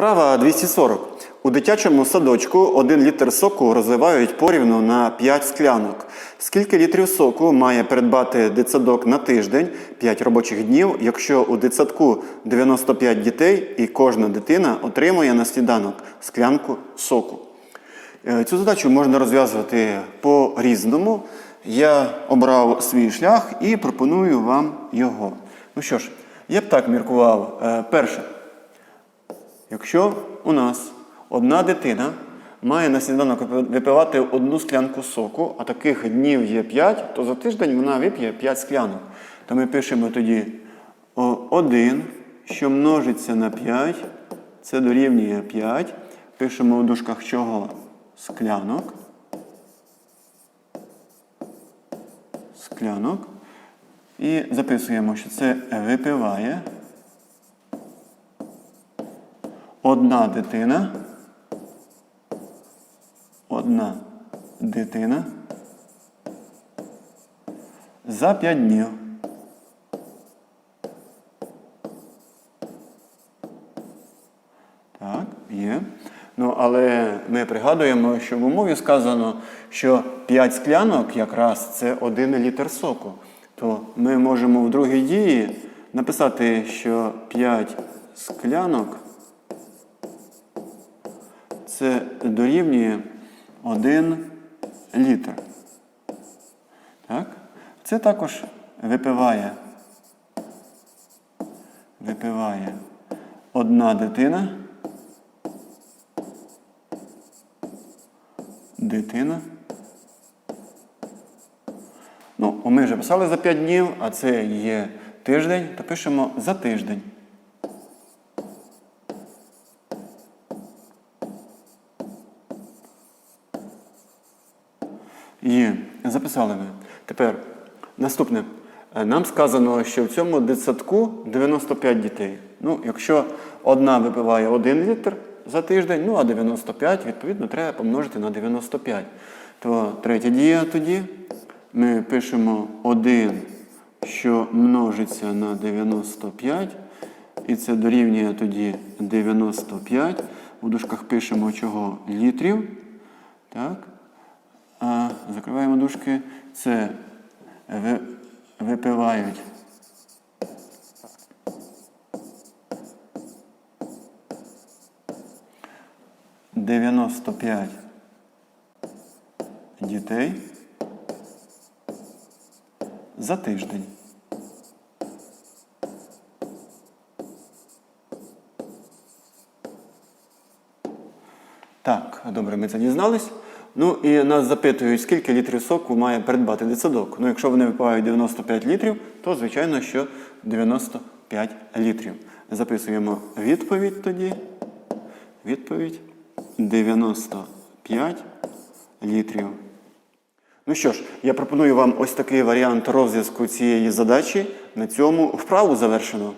Вправа 240. У дитячому садочку 1 літр соку розливають порівну на 5 склянок. Скільки літрів соку має придбати дитсадок на тиждень 5 робочих днів, якщо у дитсадку 95 дітей і кожна дитина отримує на сніданок склянку соку? Е, Цю задачу можна розв'язувати по-різному. Я обрав свій шлях і пропоную вам його. Ну що ж, я б так міркував. Е, Перше. Якщо у нас одна дитина має на сніданок випивати одну склянку соку, а таких днів є 5, то за тиждень вона вип'є 5 склянок. То ми пишемо тоді 1, що множиться на 5, це дорівнює 5. Пишемо у дужках чого? Склянок. Склянок. І записуємо, що це випиває. Одна дитина. Одна дитина. За 5 днів. Так, є. Ну, але ми пригадуємо, що в умові сказано, що 5 склянок якраз це 1 літр соку. То ми можемо в другій дії написати, що 5 склянок це дорівнює 1 літр. Так? Це також випиває. Випиває одна дитина. Дитина. Ну, ми вже писали за 5 днів, а це є тиждень, то пишемо за тиждень. Є, записали ми. Тепер наступне. Е, Нам сказано, що в цьому дитсадку 95 дітей. Ну, якщо одна випиває 1 літр за тиждень, ну а 95, відповідно, треба помножити на 95. То третя дія тоді ми пишемо 1, що множиться на 95, і це дорівнює тоді 95. У дужках пишемо чого літрів. Так. Закриваємо дужки. Це випивають. Дев'яносто п'ять дітей за тиждень. Так, добре, ми це дізнались. Ну і нас запитують, скільки літрів соку має придбати дитсадок. Ну, якщо вони випивають 95 літрів, то звичайно, що 95 літрів. Записуємо відповідь тоді. Відповідь 95 літрів. Ну що ж, я пропоную вам ось такий варіант розв'язку цієї задачі. На цьому вправу завершено.